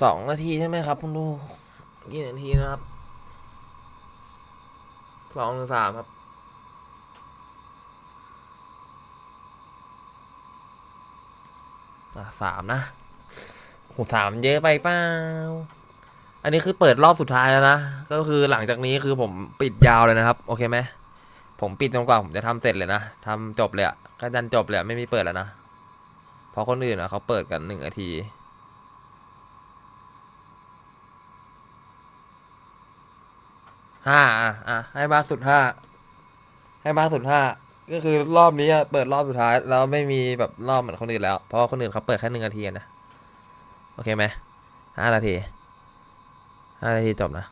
สองนาทีใช่ไหมครับคุณดูกี่นาทีนะครับสองหรือสามครับอะสามนะโหสามเยอะไปเปล่าอันนี้คือเปิดรอบสุดท้ายแล้วนะ ก็คือหลังจากนี้คือผมปิดยาวเลยนะครับ โอเคไหมผมปิดจนกว่าผมจะทำเสร็จเลยนะทำจบเลยอะก็ดันจบเลยไม่มีเปิดแล้วนะ เพราะคนอื่นอะเขาเปิดกันหนึ่งนาที ห้าอะอะให้มากสุดห้าให้มากสุดห้าก็คือรอบนี้อะเปิดรอบสุดท้ายแล้วไม่มีแบบรอบเหมือนคนอื่นแล้ว เพราะว่าคนอื่นเขาเปิดแค่หนึ่งนาทีอะนะโอเคไหมห้านาทีห้านาทีจบนะ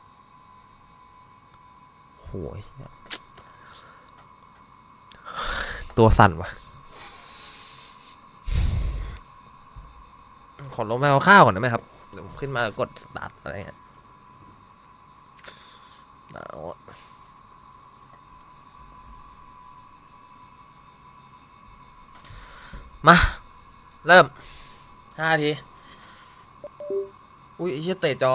โหยเหี้ยตัวสั่นวะขอลงไปเอาข้าวก่อนได้ไหมครับเดี๋ยวผมขึ้นมากดสตาร์ทอะไรเงี้ยเอาอะ มา เริ่มห้านาที อุ้ยไอ้เชี่ยเตะจอ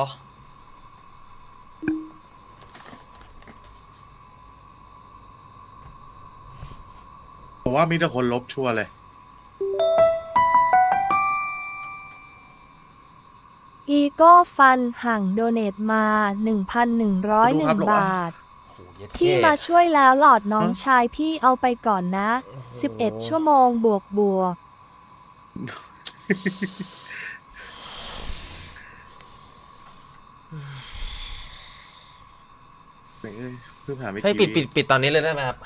ผมว่ามีแต่คนลบชัวร์เลย อีโก้ฟันห่างโดเนตมาดูครับหรอ1,101วะบาทโหเย็ด พี่เท่มาช่วยแล้วหลอดน้องฮะชายพี่เอาไปก่อนนะโอ้โห11 ชั่วโมงบวกบวกเอ้ยเพิ่งผ่านไม่ให้กี่ปิดปิดปิดตอนนี้เลยได้ไหมครับ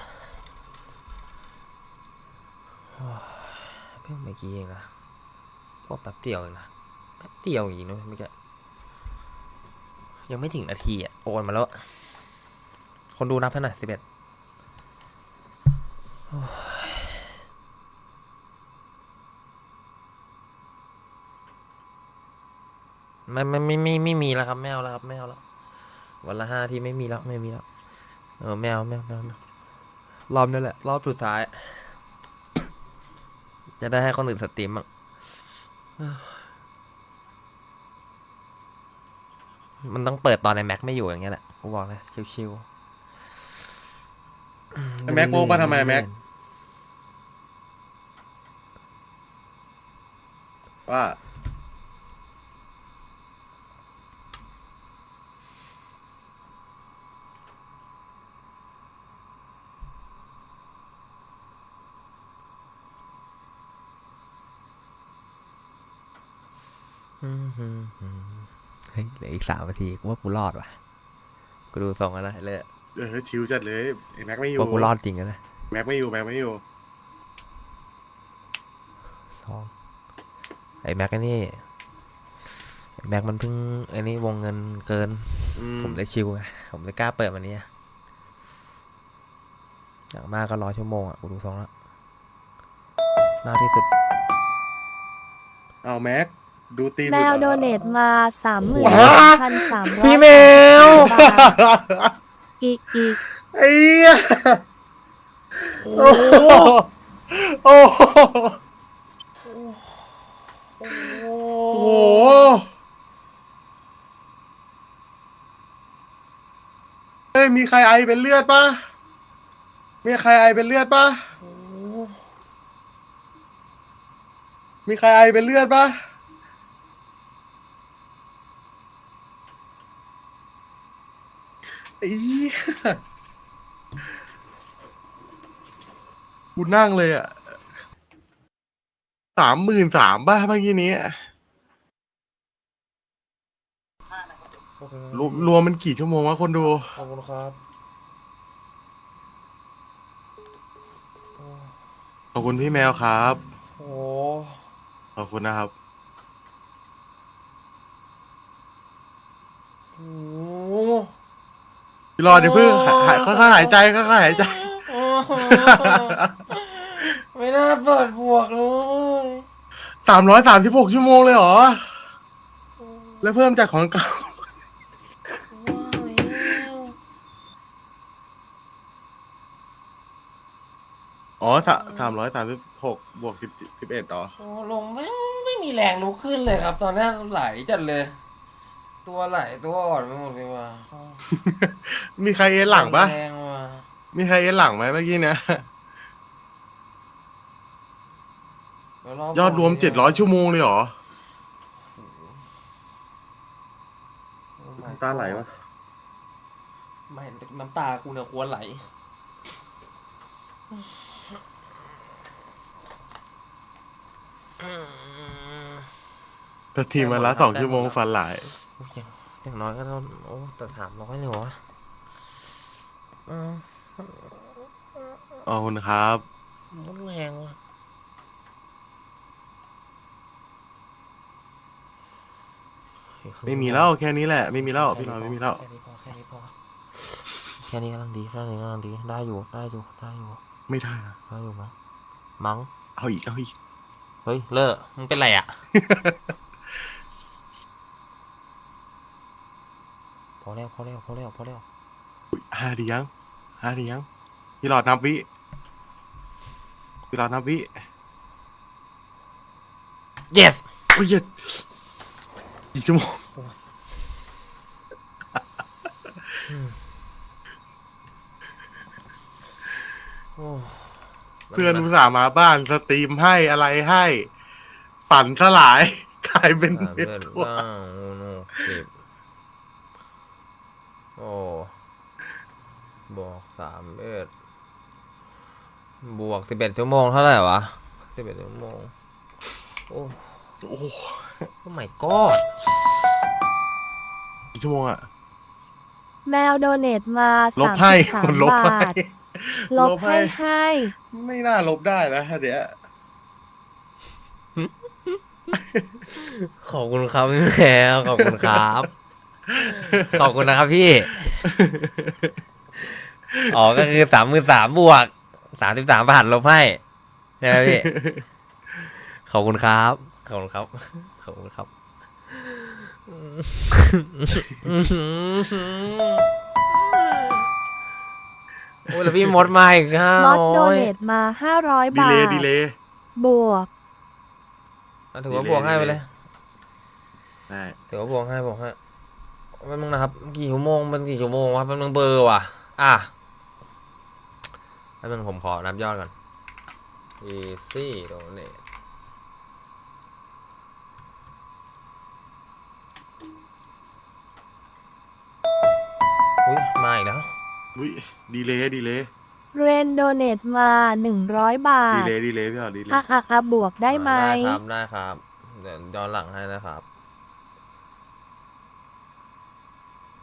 เพิ่งเมื่อกี้เองนะว่าแป๊บเดียวเองนะแป๊บเดียวจริงๆนะเมื่อกี้ยังไม่ถึงนาทีอะโอนมาแล้วอะ คนดูนับเท่าไหร่สิบเอ็ดไม่ไม่ไม่ไม่ไม่มีแล้วครับไม่เอาแล้วครับไม่เอาแล้ววันละห้าที่ไม่มีแล้วไม่มีแล้วเออแมวแมวแมวแมวรอบนี้แหละ รอบสุดท้าย จะได้ให้คนอื่นสตรีมบ้างมันต้องเปิดตอนในแม็กไม่อยู่อย่างเงี้ยแหละกูบอกเลยชิวๆ แม็กโมมาทำไมแม็กว่าอืมฮึ่มฮึ่มเฮ้ยเหลืออีกสามนาทีกูว่ากูรอดว่ะ กูดูทรงแล้วนะเลย เออชิวจัดเลยไอ้แม็กไม่อยู่ว่ากูรอดจริงแล้วนะแม็กไม่อยู่แม็กไม่อยู่สองไอ้แม็กไอ้นี่ไอ้แม็กมันเพิ่งไอ้นี่วงเงินเกิน อืมผมเลยชิวไงผมเลยกล้าเปิดวันนี้อะอย่างมากก็ร้อยชั่วโมงอะกูดูทรงแล้วมากที่สุด เอาแม็กดูตีนแมวอยู่โดหรอเนตมา31,300พี่แมว บาท อีกอีกไอ้เหี้ยโอ้โหโอ้โหโอ้โหเอ้ยมีใครไอเป็นเลือดปะมีใครไอเป็นเลือดปะมีใครไอเป็นเลือดปะ อ้เหี้ยกูนั่งเลยอะสามหมื่นสามบ้าเมื่อกี้นี้โอเครวมรวมมันกี่ชั่วโมงวะคนดู ขอบคุณครับขอบคุณพี่แมวครับ โอ้ขอบคุณนะครับ โห พี่ รอเดี๋ยวเพิ่งหายหายค่อยๆหายใจค่อยๆหายใจ โอ้โหไม่น่าเปิดบวกเลยสามร้อยสามสิบหกชั่วโมงเลยเหรอ แล้วเพิ่มจากของเก่าอ๋อสามร้อยสามสิบหกบวกสิบสิบเอ็ดอ๋อ โอ้ลงไม่ไม่มีแรงลุกขึ้นเลยครับ ตอนนี้ไหลจัดเลย ตัวไหลตัวอ่อนไปหมดเลยว่ะมีใครเอ็นหลังปะแรงว่ะมีใครเอ็นหลังไหมเมื่อกี้เนี่ยเดี๋วรยอดรวมเจ็ดร้อยชั่วโมงเลยเหรอ โอ้ my ตาไหลวะไม่เห็นน้ำตากูเนี่ยควรไหลแต่ ทีมมาละสองชั่วโมงฟันหลายอย่างอย่างน้อยก็ต้องโอ้แต่สามร้อยเลยวะอืมขอบคุณครับมันแรงว่ะไม่มีแล้วแค่นี้แหละไม่มีแล้วพี่น้อยไม่มีแล้วแค่นี้พอแค่นี้พอแค่นี้กำลังดีแค่นี้กำลังดีได้อยู่ได้อยู่ได้อยู่ ไม่ได้นะได้อยู่มั้งมั้งเอาอีกเอาอีกเฮ้ยเลิกมึงเป็นไรอะ อแล้วพอแล้วพอแล้วพอแล้วห้าดียังห้าดียังพี่หลอดนับวิพี่หลอดนับวิ yes โอ้ยเหี้ยกี่ชั่วโมงโอ้เพื่อนอุตส่าห์มาบ้านสตรีมให้อะไรให้ ฝันสลาย กลายเป็นสามเม็ดเดือนทั่วเก้าโอ้โหสิบ โอ้บอกสามเอ็ดบวกสิบเอ็ดชั่วโมงเท่าไหร่วะสิบเอ็ดชั่วโมง โอ้โอ้โหโอ้ my god กี่ชั่วโมงอะแมวโดเนทมาลบให้สามคนสิบลบสามให้บาทลบให้ให้ ไม่น่าลบได้นะเดี๋ยวขอบคุณครับพี่แมวขอบคุณครับ ขอบคุณนะครับพี่ อ๋อ ก็คือสามหมื่นสามบวกสามสิบสามบาทลบให้ใช่ไหมพี่ ขอบคุณครับ ขอบคุณครับ ขอบคุณครับ โอ้ยแล้วพี่มดมาอีกห้ามอสโดร้อยเนทมาห้าร้อยดีบาเลท ย์ดีเลยบวกอะถือว่าบวกให้ไปเลยได้ถือว่าบวกให้บวกให้ แป๊บนึงนะครับ กี่ชั่วโมงมันกี่ชั่วโมงวะแป๊บนึงเบอร์ว่ะ อะแป๊บนึงผมขอนับยอดก่อน easy donate อุ้ยมาอีกแล้วอุ้ยดีเลยดีเลยเรนโดเนทมาหนึ่งร้อยบาดีทเลยดีเลยพี่หลอดดีเลย อะอะอะบวกได้ไหมได้ครับได้ครับ เดี๋ยวย้อนหลังให้นะครับ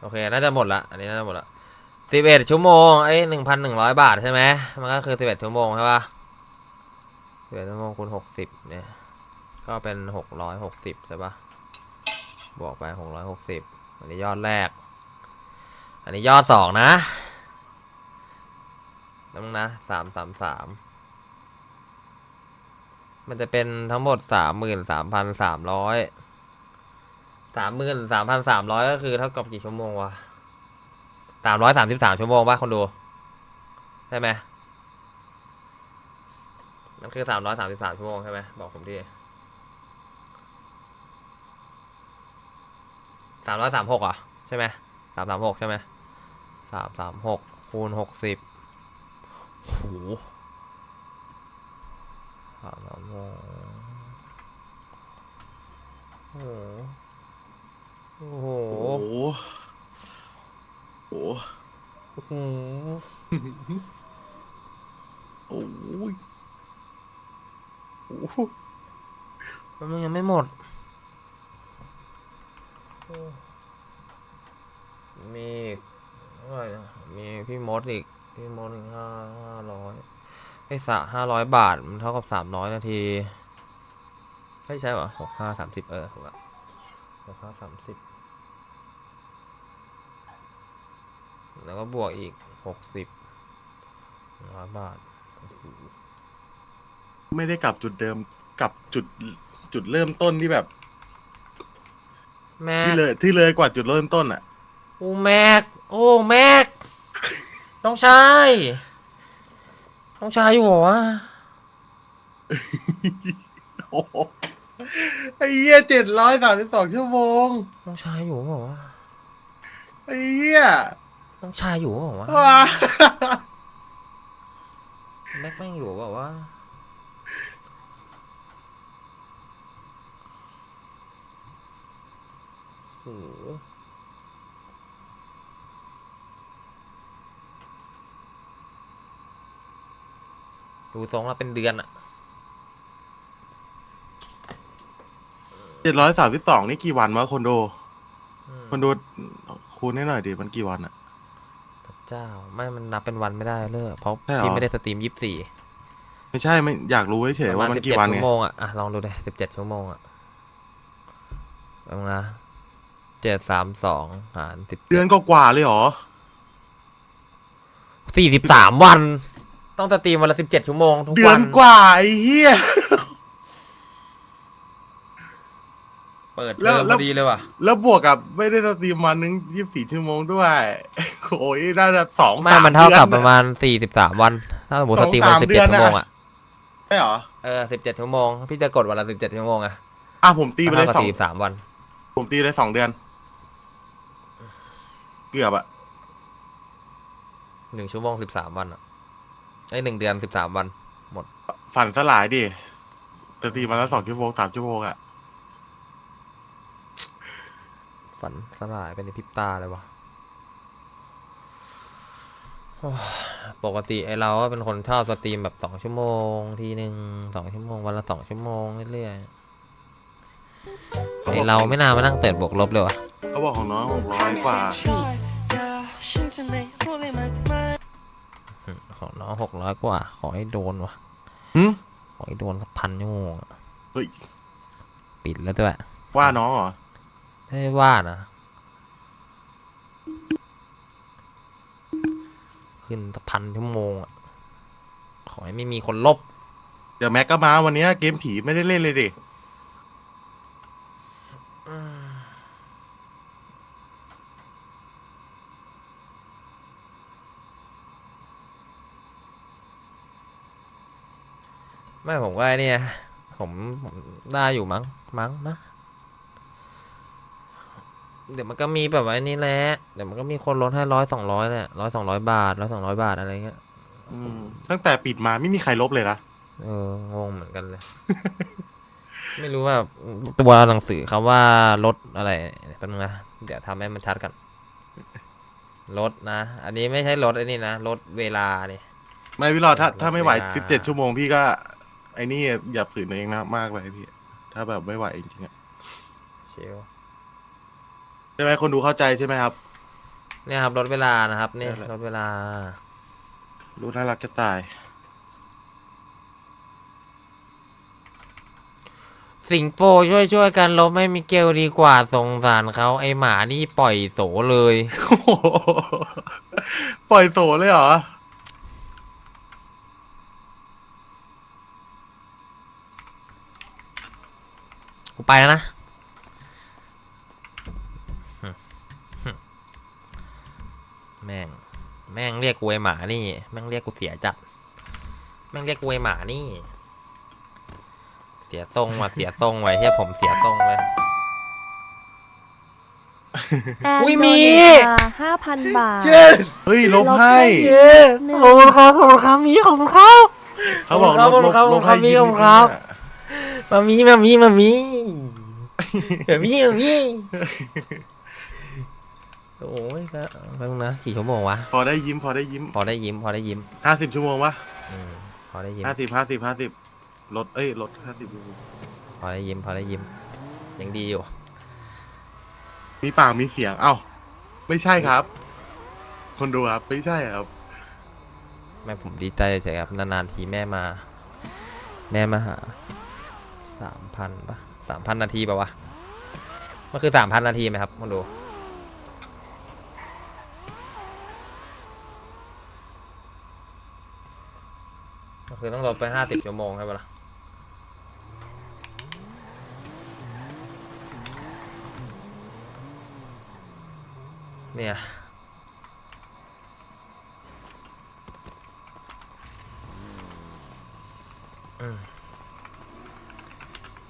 โอเค น่าจะหมดละ อันนี้น่าจะหมดละสิบเอ็ดชั่วโมงไอ้หนึ่งพันหนึ่งร้อยบาทใช่ไหมมันก็คือสิบเอ็ดชั่วโมงใช่ปะสิบเอ็ดชั่วโมงคูณหกสิบเนี่ย ก็เป็นหกร้อยหกสิบใช่ปะบวกไปหกร้อยหกสิบอันนี้ยอดแรก อันนี้ยอดสองนะนั่นนะสามสามสามมันจะเป็นทั้งหมดสามหมื่นสามพันสามร้อย สามหมื่นสามพันสามร้อยก็คือเท่ากับกี่ชั่วโมงวะสามร้อยสามสิบสามชั่วโมงป่ะคนดูใช่ไหมมันคือสามร้อยสามสิบสามชั่วโมงใช่ไหมบอกผมทีสามร้อยสามหกอะใช่ไหมสามสามหกใช่ไหมสามสามหกคูณหกสิบโหสามสามโมงโอ้ โอ้โหโอ้โหโอ้โหโอ้โหโอ้ยโอ้โหมันยังไม่หมด มีอีกเท่าไหร่นะมีพี่มดอีก พี่มดอีกห้าห้าร้อยไอ้สะห้าร้อยบาท มันเท่ากับสามร้อยนาทีไม่ใช่เหรอหกห้าสามสิบเออถูกละ หกห้าสามสิบแล้วก็บวกอีกหกสิบร้อยบาทโอ้โหไม่ได้กลับจุดเดิมกลับจุดจุดเริ่มต้นที่แบบ แม่ที่เลยที่เลยกว่าจุดเริ่มต้นอะ โอ้แม็ก โอ้แม็ก น้องชาย น้องชายอยู่เหรอวะ โอ้โห ไอ้เหี้ยเจ็ดร้อยสามสิบสองชั่วโมงน้องชายอยู่เปล่าวะไอ้เหี้ยน้องชายอยู่เปล่าวะว้าแม็กแม่งอยู่เปล่าวะโอ้โหดูทรงแล้วเป็นเดือนอะ จ็ดร้อยสามสิบสองนี่กี่วันวะคนดูอืมคนดูคูณให้หน่อยดิมันกี่วันอะ พระเจ้า ไม่มันนับเป็นวันไม่ได้เลยเพราะใช่เหรอ พี่ไม่ได้สตรีมยี่สิบสี่ไม่ใช่ไม่อยากรู้เฉยประๆมาว่าณมันสิบกี่เจ็ดวันชั่ไงวโมงอะอะลองดูเลยสิบเจ็ดชั่วโมงอะลองนะเจ็ดสามสองหารสิบเดือนก็กว่าๆเลยเหรอสี่สิบสามวัน ต้องสตรีมวันละสิบเจ็ดชั่วโมงทุกเดือวันนกว่าไอ้เหี้ย เปิดแล้เทวอมแล้พวอดีเลยว่ะ แล้วบวกกับไม่ได้สตรีมวันนึงยี่สิบสี่ชั่วโมงด้วย โอ้ยน่าจะสองไม่สมันเท่ากับดือประมาณสี่สิบสามวัน ถ้าสมมติสสองตรีมวันสามสิบเจ็ดเดือนชั่วโมงน่ะ อะใช่เหรอ เออสิบเจ็ดชั่วโมง พี่จะกดวันละสิบเจ็ดชั่วโมงอะอะผมตีไปเลยเท่ากับสองสี่สิบสามวัน ผมตีเลยสองเดือน เกือบอะหนึ่งชั่วโมงสิบสามวันอะไอ้หนึ่งเดือนสิบสามวันหมดฝันสลายดิสตรีมมาแล้วสองชั่วโมงสามชั่วโมงอะ ฝันสลายไปในพริบตาเลยวะโอ้ยปกติไอเราก็เป็นคนชอบสตรีมแบบสองชั่วโมง ทีหนึ่งสองชั่วโมง วันละสองชั่วโมงเรื่อยๆไอเราไม่น่ามานั่งเปิดบวกลบเลยวะเขาบอกของน้องหกร้อยกว่าอืมของน้องหกร้อยกว่า ขอให้โดนวะหึขอให้โดนสักพันชั่วโมงอะเฮ้ยปิดแล้วด้วยว่าน้องเหรอ ไม่ได้ว่านะ ขึ้นสักพันชั่วโมงอะขอให้ไม่มีคนลบ เดี๋ยวแม็กก็มาวันเนี้ยเกมผีไม่ได้เล่นเลยดิ ไม่ผมว่าไอ้เนี่ยผมผมได้อยู่มั้งมั้งนะ เดี๋ยวมันก็มีแบบว่าไอ้นี่แหละ เดี๋ยวมันก็มีคนลดให้ร้อยสองร้อยแหละร้อยสองร้อยบาทร้อยสองร้อยบาทอะไรเงี้ย อืมตั้งแต่ปิดมาไม่มีใครลบเลยนะ เอองงเหมือนกันเลย ไม่รู้ว่าตัวหนังสือคำว่าลดอะไรแป๊บนึงนะ เดี๋ยวทำให้มันชัดกันลดนะ อันนี้ไม่ใช่ลดไอ้นี่นะลดเวลาเนี่ยไม่พี่รอดถ้าถ้าไม่ไหวเวลาสิบเจ็ดชั่วโมงพี่ก็ ไอ้นี่อย่าฝืนตัวเองนะมากเลยพี่ ถ้าแบบไม่ไหวจริงๆอะเชล ใช่ไหมคนดูเข้าใจใช่ไหมครับ เนี่ยครับลดเวลานะครับ เนี่ยนั่นแหละ ลดเวลา รู้น่ารักจะตาย สิงโปช่วยช่วยกันลบให้มิเกลดีกว่าสงสารเขาไอหมานี่ปล่อยโสเลย โอ้โหปล่อยโสเลยเหรอ กูไปแล้วนะ แม่ง แม่งเรียกกูไอหมานี่ แม่งเรียกกูเสียจัด แม่งเรียกกูไอหมานี่ เสียทรงว่ะเสียทรงไว้เฮียผมเสียทรงเลย แอนอุ๊ยโดมีเนตมาห้าพันบาท เฮ้ยลบให้ เย้ขอบคุณครับขอบคุณครับมีขอบคุณครับเขาบอกลบลบขอบลคุณบครัให้บมียิ้ขอบคุณครับมามีมามีมามีมามีมามี โอ้ยแป๊บแป๊บนึงนะกี่ชั่วโมงวะพอได้ยิ้มพอได้ยิ้มพอได้ยิ้มพอได้ยิ้มห้าสิบชั่วโมงวะอืมพอได้ยิ้มห้าสิบห้าสิบห้าสิบลดเอ้ยลดห้าสิบพอได้ยิ้มพอได้ยิ้มยังดีอยู่ มีปากมีเสียง เอ้า ไม่ใช่ครับ คนดูครับ ไม่ใช่ครับ แม่ผมดีใจเฉยๆครับ นานๆทีแม่มา แม่มาหาสามพันปะสามพันนาทีปะวะ มันคือสามพันนาทีไหมครับมาดู คือต้องลดไปห้าสิบชั่วโมงใช่ปะล่ะเนี่ยอืม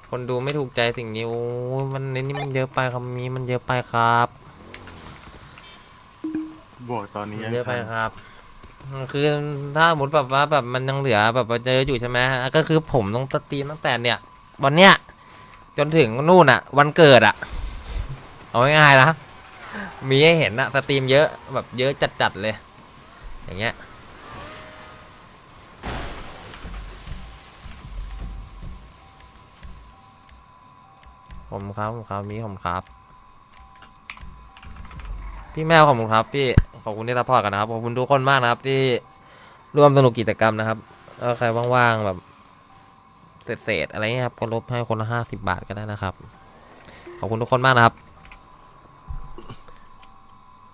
คนดูไม่ถูกใจสิ่งนี้โอ้ยมันในนี่มันเยอะไปคำนี้มันเยอะไปครับ บวกตอนนี้มันยังเยอะไปทันครับ คือถ้าสมมติแบบว่าแบบมันยังเหลือแบบว่าเจออยู่ใช่ไหมก็คือผมต้องสตรีมตั้งแต่เนี่ย วันเนี้ยจนถึงนู่นอะวันเกิดอะเอาง่ายๆนะมีให้เห็นอะสตรีมเยอะแบบเยอะจัดๆเลย อย่างเงี้ยผมครับผมครับมีผมครับ พี่แมวขอบคุณครับพี่ อบคุณที่รับพอร์ตกันนะครับขอบคุณทุกคนมากนะครับ ที่ร่วมสนุกกิจกรรมนะครับแล้วใครว่างๆแบบเศษๆอะไรเงี้ยครับก็ลบให้คนละห้าสิบบาทก็ได้นะครับ ขอบคุณทุกคนมากนะครับ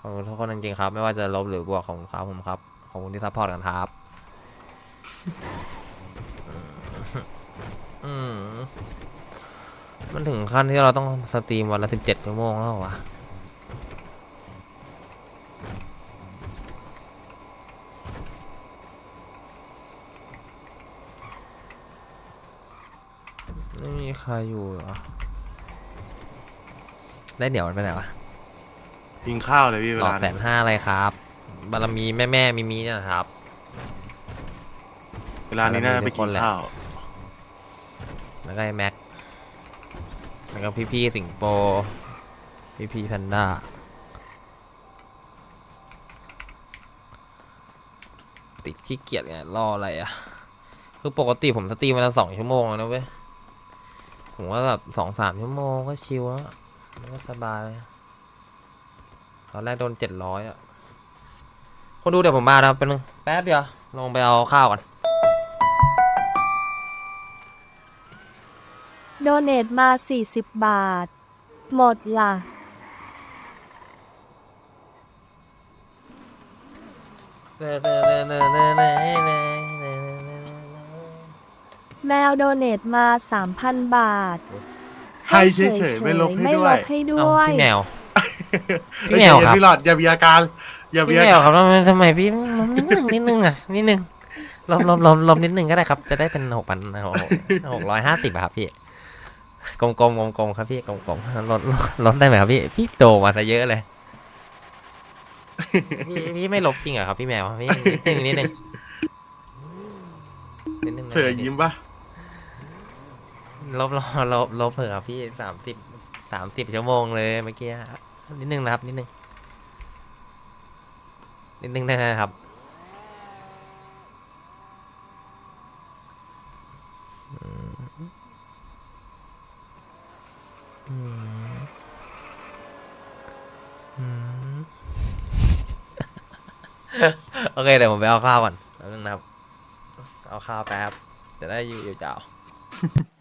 ขอบคุณทุกคนจริงๆครับ ไม่ว่าจะลบหรือบวกของครับผมครับขอบคุณที่ซัพพอร์ตกันครับอืมมันถึงขั้นที่เราต้องสตรีมวันละสิบเจ็ดชั่วโมงแล้วเหรอวะ ใครอยู่เหรอได้เดี๋ยวมันไปไหนวะกินข้าวเลยพี่เวหลอกลาแสนห้าอะไรครับ บารมีแม่แม่ๆมีมีเนี่ยนะครับ เวลานี้น่าจะไปกินข้าว แล้วก็ไอ้แม็ก แล้วก็พี่พี่ๆสิงโปพี่พี่ๆแพนด้า ติดขี้เกียจไงรออะไรอะ คือปกติผมสตรีมวันละสองชั่วโมงแล้วนะเว้ย ผมว่าแบบสองสามชั่วโมงก็ชิลแล้วมันก็สบายเลยตอนแรกโดนเจ็ดร้อยอะ คนดูเดี๋ยวผมมานะครับเป็นงแป๊บเดียว ลงไปเอาข้าวก่อน โดเนทมา 40 บาท หมดล่ะ แมวโดเนทมา 3,000 บาทให้เฉยๆไม่ลบให้ไม่ด้ลวยบให้ด้เอ้าวย พี่แมวพี่พี่แมวครับ พี่หลอดอย่ามีอาการ อย่ามีพี่อาแมกาวรครับทำไมทำไมพี่ลบนิดนึงนิดนึงอะนิดนึงลบลบลบลบนิดนึงก็ได้ครับ จะได้เป็นหกพันหกร้อยห้าสิบอะครับพี่กลมกลมกลมกลมๆครับพี่กลมกลมๆลดลดลดได้ไหมครับพี่พี่โตมาซะเยอะเลยพี่พี่ไม่ลบจริงเหรอครับพี่แมวพี่นิดนึงนิดนึงนิดนึงนะเผื่อยิ้มปะ ลบลบลบลบเผื่อพี่สามสิบสามสิบชั่วโมงเลยเมื่อกี้นิดนึงนะครับ นิดนึง นิดนึงได้ไหมครับ อืมอืมโอเคเดี๋ยวผมไปเอาข้าวก่อนแป๊บนึงนะครับ เอาข้าวแป๊บจะได้อยู่ยาวๆ